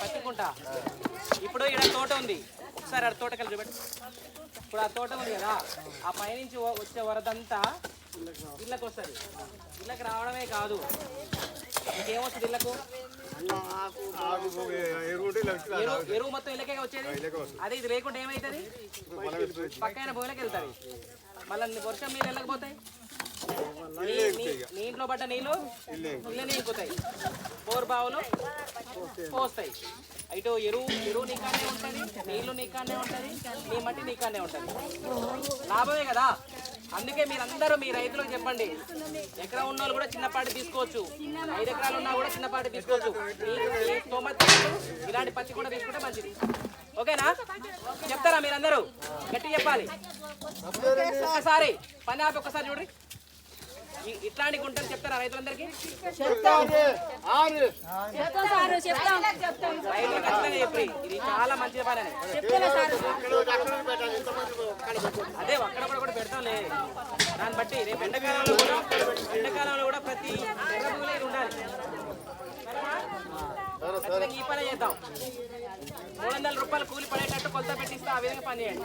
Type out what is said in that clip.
పత్తికుంట ఇప్పుడు ఇక్కడ తోట ఉంది. ఒకసారి ఆ తోటకెళ్ళి చూపెట్టు ఇప్పుడు ఆ తోట ఉంది కదా ఆ పైనుంచి వచ్చే వరదంతా ఇళ్ళకి వస్తుంది. ఇళ్ళకి రావడమే కాదు. ఇంకేమొస్తుంది ఇళ్ళకు? ఎరువు ఎరువు మొత్తం ఇళ్ళకే వచ్చేది? అదే ఇది లేకుండా ఏమైతుంది? పక్కన భూమిలోకి వెళ్తుంది. మళ్ళీ వర్షం నీళ్ళు వెళ్ళకపోతాయి నీటిలో పడ్డ నీళ్ళు ఇళ్ళనే ఇంకుతాయి బోర్ బావులు పోస్తాయి. ఇటు ఎరువు ఎరువు నీకానే ఉంటుంది నీళ్ళు నీకానే ఉంటుంది నీ మట్టి నీకానే ఉంటుంది. లాభమే కదా? అందుకే మీరందరూ మీ రైతులకు చెప్పండి. ఎకరా ఉన్న వాళ్ళు కూడా చిన్నపాటి తీసుకోవచ్చు. ఐదు ఎకరాలు ఉన్నా కూడా చిన్నపాటి తీసుకోవచ్చు. ఇలాంటి పచ్చి కూడా తీసుకుంటే మంచిది. ఓకేనా? చెప్తారా మీరందరూ? గట్టి చెప్పాలి. ఒకసారి పని ఆపి ఒకసారి చూడండి ఇట్లాంటి గుంటలు చెప్తారా రైతులందరికీ? ఇది చాలా మంచి పని అని అదే అక్కడ కూడా పెడతాంలే. దాన్ని బట్టి రేపు ఎండాకాలంలో కూడా ఎండాకాలంలో కూడా ప్రతి ఎర్ర ఉండాలి. ఈ పని చేద్దాం. మూడు వందల రూపాయలు కూలి పడేటట్టు కొలత పెట్టిస్తే ఆ విధంగా పని చేయండి.